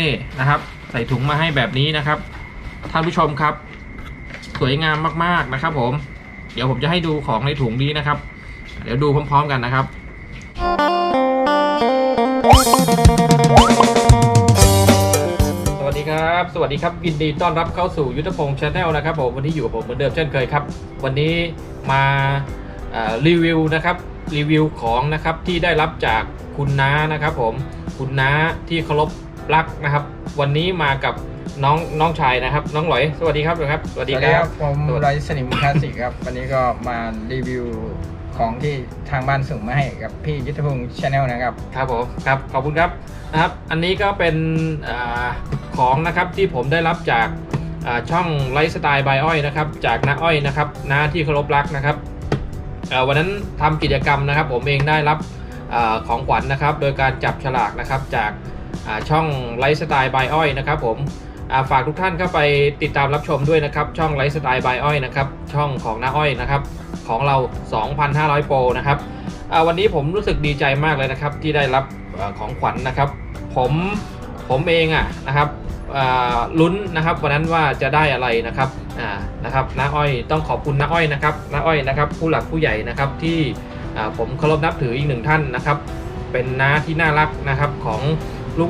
นี่นะครับ ใส่ถุงมาให้แบบนี้นะครับท่านผู้ชมครับ สวยงามมากๆนะครับ ผม เดี๋ยวผมจะให้ดูของในถุงนี้นะครับ เดี๋ยวดูพร้อม ๆ กันนะครับ สวัสดีครับ สวัสดีครับยินดีต้อนรับเข้าสู่ยุทธพงศ์ชาแนลนะครับ ผมวันนี้อยู่กับผมเหมือนเดิมเช่นเคยครับ วันนี้มารีวิวนะครับรีวิวของนะครับที่ได้รับจากคุณน้านะครับ ผมคุณน้าที่เคารพ รักนะครับ วันนี้มากับน้องน้องชายนะครับ น้องหลอย สวัสดีครับครับ สวัสดีครับ ผมสวัสดี ไรสนิมคลาสสิกครับ วันนี้ก็มารีวิวของที่ทางบ้านส่งมาให้กับพี่ยุทธพงศ์ชาแนลนะครับ ครับผมครับขอบคุณครับนะครับ อันนี้ก็เป็นอาของนะครับที่ผมได้รับจากอ่าช่องไลฟ์สไตล์บายอ้อยนะครับ จากน้าอ้อยนะครับน้าที่เคารพรักนะครับอ่าวันนั้นทำกิจกรรมนะครับ ผมเองได้รับอาของขวัญนะครับ โดยการจับฉลากนะครับจากอ่า ช่องไลฟ์สไตล์บายอ้อยนะครับผมอ่าฝากทุกท่านเข้าไปติดตามรับชมด้วยนะครับ ช่องไลฟ์สไตล์บายอ้อยนะครับ ช่องของน้าอ้อยนะครับ ของเรา 2,500 โปรนะครับอ่าวันนี้ผมรู้สึกดีใจมากเลยนะครับ ที่ได้รับอของขวัญนะครับ ผมผมเองอะนะครับอ่าลุ้นนะครับวันนั้นว่าจะได้อะไรนะครับอ่านะครับน้าอ้อยต้องขอบคุณน้าอ้อยนะครับน้าอ้อยนะครับ ผู้หลักผู้ใหญ่นะครับที่อ่าผมเคารพนับถืออีกหนึ่งท่านนะครับ เป็นน้าที่น่ารักนะครับของ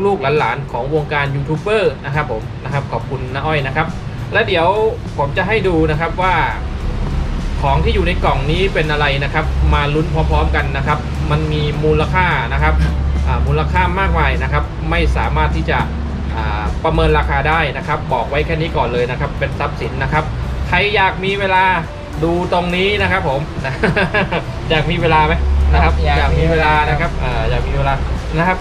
ลูกๆหลานๆของวงการยูทูบเบอร์นะครับผมนะครับขอบคุณน้าอ้อยนะครับ และเดี๋ยวผมจะให้ดูนะครับว่า ของที่อยู่ในกล่องนี้เป็นอะไรนะครับ มาลุ้นพร้อมๆกันนะครับ มันมีมูลค่านะครับมูลค่ามากมายนะครับ ไม่สามารถที่จะประเมินราคาได้นะครับ บอกไว้แค่นี้ก่อนเลยนะครับ เป็นทรัพย์สินนะครับ ใครอยากมีเวลาดูตรงนี้นะครับผมอยากมีเวลาไหมนะครับ อยากมีเวลานะครับอยากมีเวลานะครับ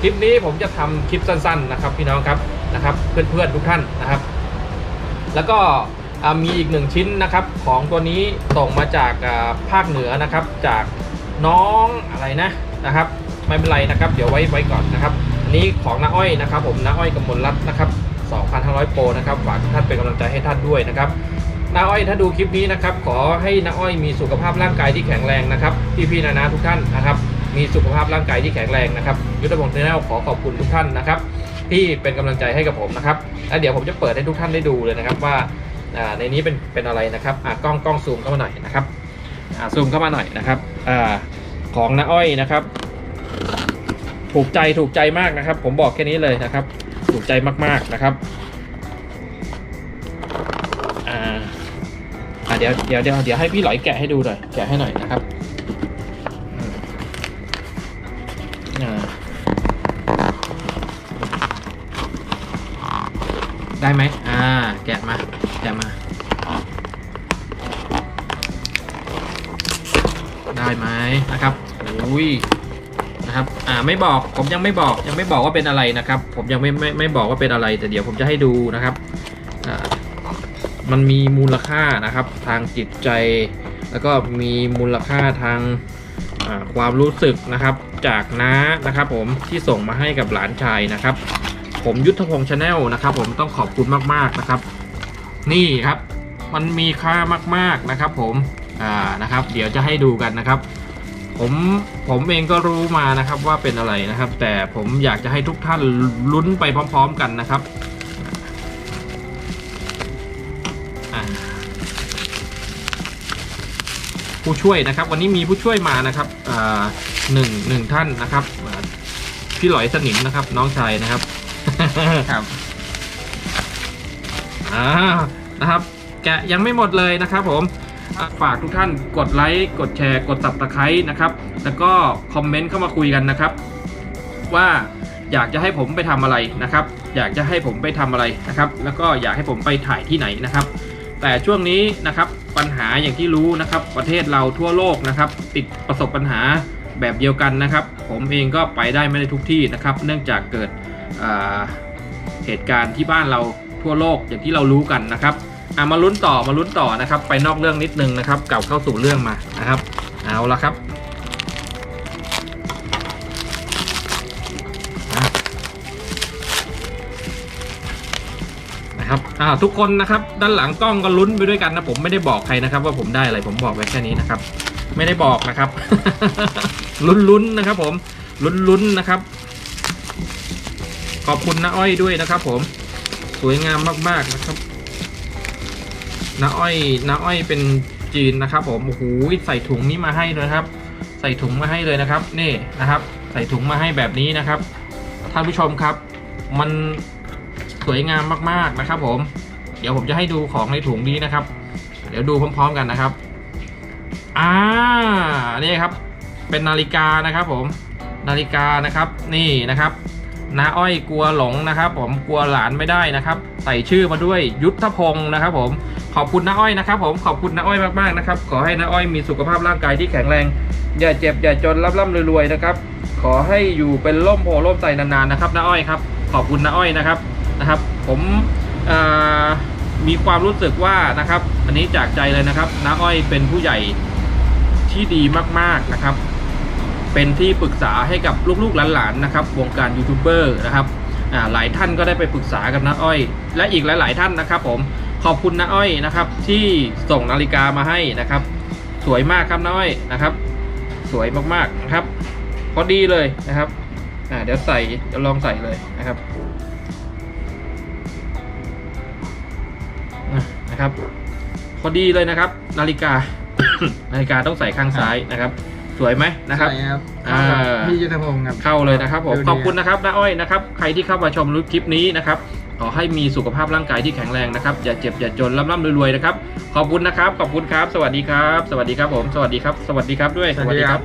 คลิปนี้ผมจะทำคลิปสั้น ๆ นะครับ พี่น้องครับนะครับเพื่อนๆทุกท่านนะครับ แล้วก็มีอีกหนึ่งชิ้นนะครับของตัวนี้ส่งมาจากภาคเหนือนะครับจากน้องอะไรนะนะครับ ไม่เป็นไรนะครับ เดี๋ยวไว้ไว้ก่อนนะครับนี้ของน้าอ้อยนะครับ ผมน้าอ้อยกำมลรัตน์นะครับ2,500 โปรนะครับฝากทุกท่านเป็นกำลังใจให้ท่านด้วยนะครับน้าอ้อยถ้าดูคลิปนี้นะครับ ขอให้น้าอ้อยมีสุขภาพร่างกายที่แข็งแรงนะครับพี่ๆนานาทุกท่านนะครับ มีสุขภาพร่างกายที่แข็งแรงนะครับ ยุทธพงศ์ชาแนลขอขอบคุณทุกท่านนะครับ ที่เป็นกำลังใจให้กับผมนะครับแล้วเดี๋ยวผมจะเปิดให้ทุกท่านได้ดูเลยนะครับว่าในนี้เป็นเป็นอะไรนะครับอ่ากล้องกล้องซูมเข้ามาหน่อยนะครับอ่าซูมเข้ามาหน่อยนะครับอ่าของน้าอ้อยนะครับ ถูกใจถูกใจมากนะครับ ผมบอกแค่นี้เลยนะครับ ถูกใจมากๆนะครับอ่าอ่าเดี๋ยวเดี๋ยวเดี๋ยวเดี๋ยวให้พี่หลอยแกะให้ดูหน่อยแกะให้หน่อยนะครับ ได้ไหมอ่า แกะมา แกะมา ได้ไหมนะครับอุ้ยนะครับ อ่า ไม่บอก ผมยังไม่บอก ยังไม่บอกว่าเป็นอะไรนะครับ ผมยังไม่ไม่ไม่บอกว่าเป็นอะไร แต่เดี๋ยวผมจะให้ดูนะครับ อ่า มันมีมูลค่านะครับ ทางจิตใจ แล้วก็มีมูลค่าทางอ่าความรู้สึกนะครับ จากน้านะครับ ผมที่ส่งมาให้กับหลานชายนะครับ ผมยุทธพงศ์ชาแนลนะครับ ผมต้องขอบคุณมากๆนะครับ นี่ครับ มันมีค่ามากๆนะครับ ผมอ่านะครับ เดี๋ยวจะให้ดูกันนะครับ ผมผมเองก็รู้มานะครับว่าเป็นอะไรนะครับ แต่ผมอยากจะให้ทุกท่านลุ้นไปพร้อม ๆ กันนะครับผู้ช่วยนะครับวันนี้มีผู้ช่วยมานะครับอ่าหนึ่งหนึ่งท่านนะครับพี่หลอยสนิมนะครับน้องชายนะครับ ครับอ่านะครับ แกะยังไม่หมดเลยนะครับผมฝากทุกท่านกดไลค์กดแชร์ กด subscribe นะครับ แล้วก็คอมเมนต์เข้ามาคุยกันนะครับ ว่าอยากจะให้ผมไปทำอะไรนะครับ อยากจะให้ผมไปทำอะไรนะครับ แล้วก็อยากให้ผมไปถ่ายที่ไหนนะครับ แต่ช่วงนี้นะครับปัญหาอย่างที่รู้นะครับ ประเทศเราทั่วโลกนะครับ ติดประสบปัญหา แบบเดียวกันนะครับ ผมเองก็ไปได้ไม่ได้ทุกที่นะครับ เนื่องจากเกิดเหตุการณ์ที่บ้านเราทั่วโลกอย่างที่เรารู้กันนะครับอะมาลุ้นต่อมาลุ้นต่อนะครับ ไปนอกเรื่องนิดนึงนะครับกลับเข้าสู่เรื่องมานะครับ เอาละครับนะครับอ่าทุกคนนะครับ ด้านหลังกล้องก็ลุ้นไปด้วยกันนะผมไม่ได้บอกใครนะครับ ว่าผมได้อะไรผมบอกไว้แค่นี้นะครับ ไม่ได้บอกนะครับ ลุ้นๆนะครับผม ลุ้นๆนะครับ ขอบคุณน้าอ้อยด้วยนะครับ ผม สวยงามมากๆนะครับน้าอ้อยน้าอ้อยเป็นจีนนะครับ ผมโอ้โหใส่ถุงนี้มาให้เลยครับ ใส่ถุงมาให้เลยนะครับ นี่นะครับ ใส่ถุงมาให้แบบนี้นะครับ ท่านผู้ชมครับ มันสวยงามมากๆนะครับ ผม เดี๋ยวผมจะให้ดูของในถุงนี้นะครับ เดี๋ยวดูพร้อม ๆ กันนะครับ อ่านี่ครับเป็นนาฬิกานะครับผมนาฬิกานะครับนี่นะครับน้าอ้อยกลัวหลงนะครับ ผมกลัวหลานไม่ได้นะครับใส่ชื่อมาด้วยยุทธพงศ์นะครับ ผมขอบคุณน้าอ้อยนะครับ ผมขอบคุณน้าอ้อยมากๆนะครับ ขอให้น้าอ้อยมีสุขภาพร่างกายที่แข็งแรง อย่าเจ็บอย่าจนร่ำร่ำรวยๆนะครับ ขอให้อยู่เป็นร่มโพล่มใสนานๆนะครับน้าอ้อยครับ ขอบคุณน้าอ้อยนะครับนะครับ ผมมีความรู้สึกว่านะครับ อันนี้จากใจเลยนะครับน้าอ้อยเป็นผู้ใหญ่ ที่ดีมากๆนะครับ เป็นที่ปรึกษาให้กับลูกๆหลานๆนะครับ วงการยูทูบเบอร์นะครับหลายท่านก็ได้ไปปรึกษากับน้าอ้อย และอีกหลาย ๆ ท่านนะครับ ผมขอบคุณน้าอ้อยนะครับ ที่ส่งนาฬิกามาให้นะครับ สวยมากครับน้าอ้อยนะครับ สวยมากๆนะครับพอดีเลยนะครับเดี๋ยวใส่เดี๋ยวลองใส่เลยนะครับนะครับ พอดีเลยนะครับ นาฬิกา นาฬิกาต้องใส่ข้างซ้ายนะครับ สวยไหมนะครับใช่ครับอ่าเข้ากับพี่ยุทธพงศ์ครับ เข้าเลยนะครับผมดูดี ขอบคุณนะครับน้าอ้อยนะครับใครที่เข้ามาชมคลิปนี้นะครับขอให้มีสุขภาพร่างกายที่แข็งแรงนะครับอย่าเจ็บอย่าจนร่ำร่ำรวยๆนะครับขอบคุณนะครับขอบคุณครับ สวัสดีครับ สวัสดีครับผม สวัสดีครับ สวัสดีครับด้วย สวัสดีครับ